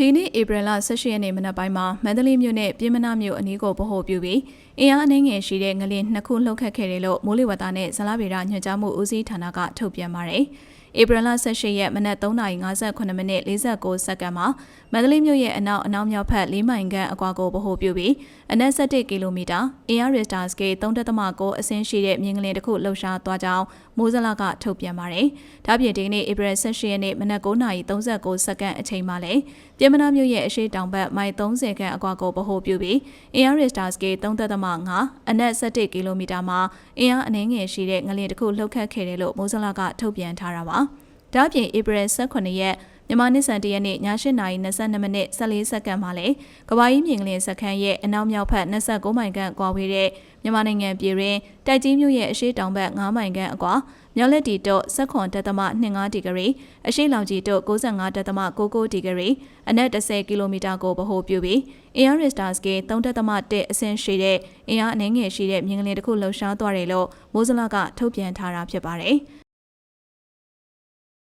ဒီနေ့ဧပြီလ18ရက်နေ့မနက်ပိုင်းမှာမန္တလေးမြို့နဲ့ပြည်မနာမြို့အနီးကိုဗဟိုပြုပြီးအင်အားအနှင်းငယ်ရှိတဲ့ငလင်နှစ်ခုလှုပ်ခတ်ခဲ့တယ်လို့မိုးလေဝသနဲ့ဇလားဗေဒညွှန်ကြားမှုဦးစီးဌာနကထုတ်ပြန်ပါတယ်။ ဧပြီလ18ရက်မနက်3:58မိနစ်49စက္ကန့်မှာမန္တလေးမြို့ရဲ့အနောက်အနောက်မြောက်ဘက်၄မိုင်ခန့်အကွာကိုဗဟိုပြုပြီးအနက်17ကီလိုမီတာအင်အားရစ်တာစကေ3.9အဆင့်ရှိတဲ့မြင်းကလင်တစ်ခုလှုပ်ရှားသွားကြောင်းမိုးစလကထုတ်ပြန်ပါတယ်။ဒါ့ပြင်ဒီကနေ့ဧပြီ18ရက်နေ့မနက်9:39စက္ကန့်အချိန်မှာလည်းပြည်မနာမြို့ရဲ့အရှိတောင်ဘက်မိုင်30ခန့်အကွာကိုဗဟိုပြုပြီးအင်အားရစ်တာစကေ3.5အနက်17ကီလိုမီတာမှာအင်အားအနည်းငယ်ရှိတဲ့ငလျင်တစ်ခုလှုပ်ခတ်ခဲ့တယ်လို့မိုးစလကထုတ်ပြန်ထားတာပါ။ ဒါ့အပြင်ဧပြီ18ရက်မြန်မာနှစ်ဆန်တရက်နေ့ည8:22မိနစ်14စက္ကန့်မှာလေကဘာကြီးမြင်ကလင်စခန်းရဲ့အနောက်မြောက်ဘက်29မိုင်ခန့်ကွာဝေးတဲ့မြန်မာနိုင်ငံပြည်တွင်တိုက်ကြီးမြို့ရဲ့အရှိတောင်ဘက်9မိုင်ခန့်အကွာမြောက်လက်တီတော့16တက်သမ25ဒီဂရီအရှိလောင်ကြီးတော့65တက်သမ99ဒီဂရီအနက်10ကီလိုမီတာကိုဗဟိုပြုပြီး Air Stars က3တက်သမ1အဆင့်ရှိတဲ့အင်အားအနည်းငယ်ရှိတဲ့မြင်းကလေးတစ်ခုလှုပ်ရှားသွားတယ်လို့မိုးစလကထုတ်ပြန်ထားတာဖြစ်ပါတယ်။